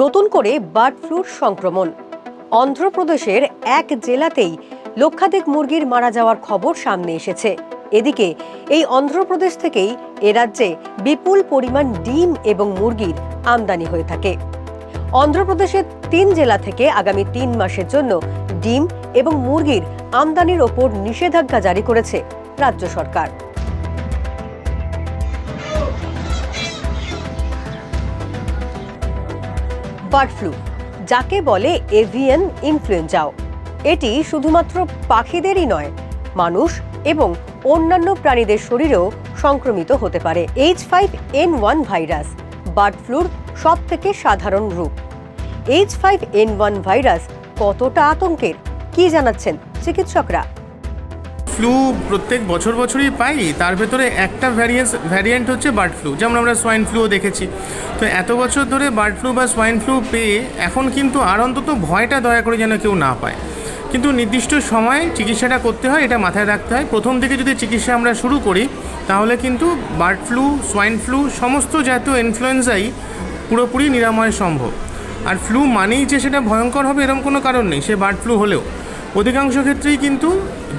নতুন করে bird floor সংক্রমণ। অন্ধ্রপ্রদেশের এক জেলাতেই লক্ষাধিক মুরগির মারা যাওয়ার খবর সামনে এসেছে। এদিকে, এই অন্ধ্রপ্রদেশ থেকেই এ রাজ্যে বিপুল পরিমাণ ডিম এবং মুরগির আমদানি হয়ে থাকে। অন্ধ্রপ্রদেশের তিন জেলা থেকে আগামী তিন মাসের জন্য ডিম এবং মুরগির আমদানির ওপর নিষেধাজ্ঞা জারি করেছে রাজ্য সরকার। বার্ড ফ্লু, যাকে বলে এভিয়ান ইনফ্লুয়েঞ্জাও। এটি শুধুমাত্র পাখিদেরই নয়, মানুষ এবং অন্যান্য প্রাণীদের শরীরেও সংক্রমিত হতে পারে। H five N one virus bird floor সব থেকে সাধারণ রূপ। H five N one virus কতটা আতঙ্কের, কি জানাচ্ছেন চিকিৎসকরা? ফ্লু প্রত্যেক বছর বছরই পাই, তার ভেতরে একটা ভ্যারিয়েন্স ভ্যারিয়েন্ট হচ্ছে বার্ড ফ্লু যেমন আমরা সোয়াইন ফ্লুও দেখেছি। তো এত বছর ধরে বার্ড ফ্লু বা সোয়াইন ফ্লু পেয়ে এখন কিন্তু আর অন্তত ভয়টা দয়া করে যেন কেউ না পায়। কিন্তু নির্দিষ্ট সময়ে চিকিৎসাটা করতে হয়, এটা মাথায় রাখতে হয়। প্রথম থেকে যদি চিকিৎসা আমরা শুরু করি, তাহলে কিন্তু বার্ড ফ্লু সোয়াইন ফ্লু সমস্ত জাতীয় ইনফ্লুয়েঞ্জাই পুরোপুরি নিরাময় সম্ভব। আর ফ্লু মানেই যে সেটা ভয়ঙ্কর হবে এরকম কোনো কারণ নেই, সে বার্ড ফ্লু হলেও। অধিকাংশ ক্ষেত্রেই কিন্তু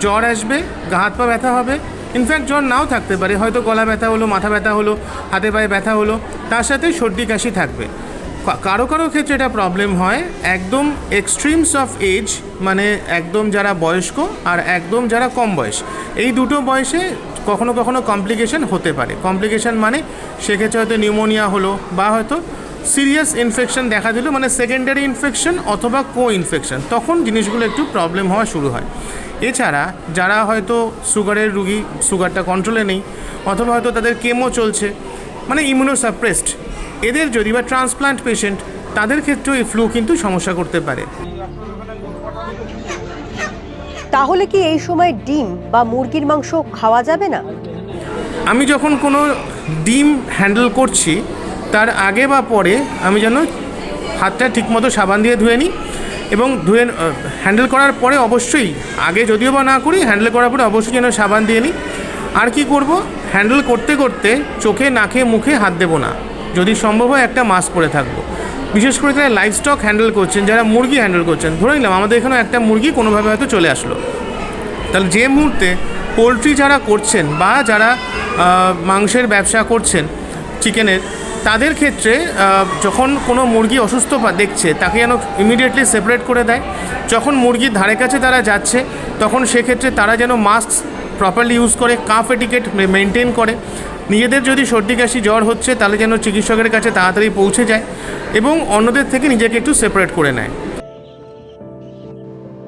জ্বর আসবে, গা হাত পা ব্যথা হবে ইনফ্যাক্ট জ্বর নাও থাকতে পারে, হয়তো গলা ব্যথা হলো, মাথা ব্যথা হলো, হাতে পায়ে ব্যথা হলো, তার সাথে সর্দি কাশি থাকবে। কারও কারও ক্ষেত্রে এটা প্রবলেম হয়, একদম এক্সট্রিমস অফ এজ মানে একদম যারা বয়স্ক আর একদম যারা কম বয়স। এই দুটো বয়সে কখনো কখনো কমপ্লিকেশন হতে পারে। কমপ্লিকেশন মানে সেক্ষেত্রে হয়তো নিউমোনিয়া হলো, বা হয়তো সিরিয়াস ইনফেকশন দেখা দিল মানে সেকেন্ডারি ইনফেকশন অথবা কো ইনফেকশন তখন জিনিসগুলো একটু প্রবলেম হওয়া শুরু হয়। এছাড়া যারা হয়তো সুগারের রুগী সুগারটা কন্ট্রোলে নেই অথবা হয়তো তাদের কেমো চলছে মানে ইমিউনোসাপ্রেসড এদের যদি বা ট্রান্সপ্লান্ট পেশেন্ট তাদের ক্ষেত্রেও এই ফ্লু কিন্তু সমস্যা করতে পারে। তাহলে কি এই সময় ডিম বা মুরগির মাংস খাওয়া যাবে না? আমি যখন কোনো ডিম হ্যান্ডেল করছি তার আগে বা পরে আমি যেন হাতটা ঠিকমতো সাবান দিয়ে ধুয়ে নিই এবং ধুয়ে হ্যান্ডেল করার পরে অবশ্যই, আগে যদিও বা না করি হ্যান্ডেল করার পরে অবশ্যই যেন সাবান দিয়ে নিই। আর কি করব? হ্যান্ডেল করতে করতে চোখে, নাকে, মুখে হাত দেবো না। যদি সম্ভব হয় একটা মাস্ক পরে থাকব। বিশেষ করে যারা লাইফ স্টক হ্যান্ডেল করছেন, যারা মুরগি হ্যান্ডেল করছেন, ধরে নিলাম আমাদের এখানে একটা মুরগি কোনোভাবে হয়তো চলে আসলো। তাহলে যে মুহূর্তে পোলট্রি যারা করছেন বা যারা মাংসের ব্যবসা করছেন চিকেনের তাদের ক্ষেত্রে যখন কোনো মুরগি অসুস্থ দেখছে তাকে যেন ইমিডিয়েটলি সেপারেট করে দেয়। যখন মুরগির ধারে কাছে তারা যাচ্ছে তখন সেক্ষেত্রে তারা যেন মাস্ক প্রপারলি ইউজ করে কাফ এটিকেট মেনটেন করে। নিজেদের যদি সর্দি কাশি জ্বর হচ্ছে তাহলে যেন চিকিৎসকের কাছে তাড়াতাড়ি পৌঁছে যায় এবং অন্যদের থেকে নিজেকে একটু সেপারেট করে নেয়।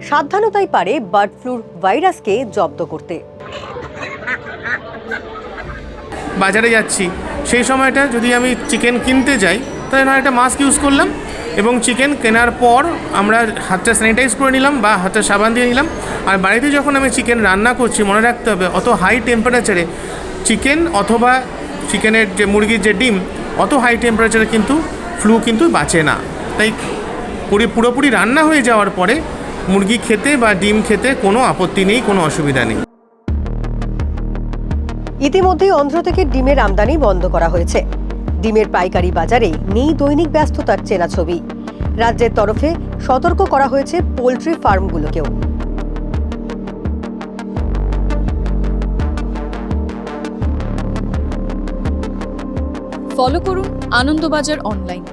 সাবধানতাই পারে বার্ড ফ্লুর ভাইরাসকে জব্দ করতে। বাজারে যাচ্ছি। সেই সময়টা যদি আমি চিকেন কিনতে যাই, তাহলে নয় একটা মাস্ক ইউজ করলাম এবং চিকেন কেনার পর আমরা হাতটা স্যানিটাইজ করে নিলাম বা হাতটা সাবান দিয়ে নিলাম। আর বাড়িতে যখন আমি চিকেন রান্না করছি, মনে রাখতে হবে অত হাই টেম্পারেচারে চিকেন অথবা চিকেনের যে মুরগির যে ডিম, অত হাই টেম্পারেচারে কিন্তু ফ্লু কিন্তু বাঁচে না। তাই পুরি, পুরোপুরি রান্না হয়ে যাওয়ার পরে মুরগি খেতে বা ডিম খেতে কোনো আপত্তি নেই, কোনো অসুবিধা নেই। ইতিমধ্যেই অন্ধ্র থেকে ডিমের আমদানি বন্ধ করা হয়েছে। ডিমের পাইকারি বাজারে নেই দৈনিক ব্যস্ততার চেনা ছবি। রাজ্যের তরফে সতর্ক করা হয়েছে পোলট্রি ফার্মগুলোকেও। ফলো করুন আনন্দবাজার অনলাইন।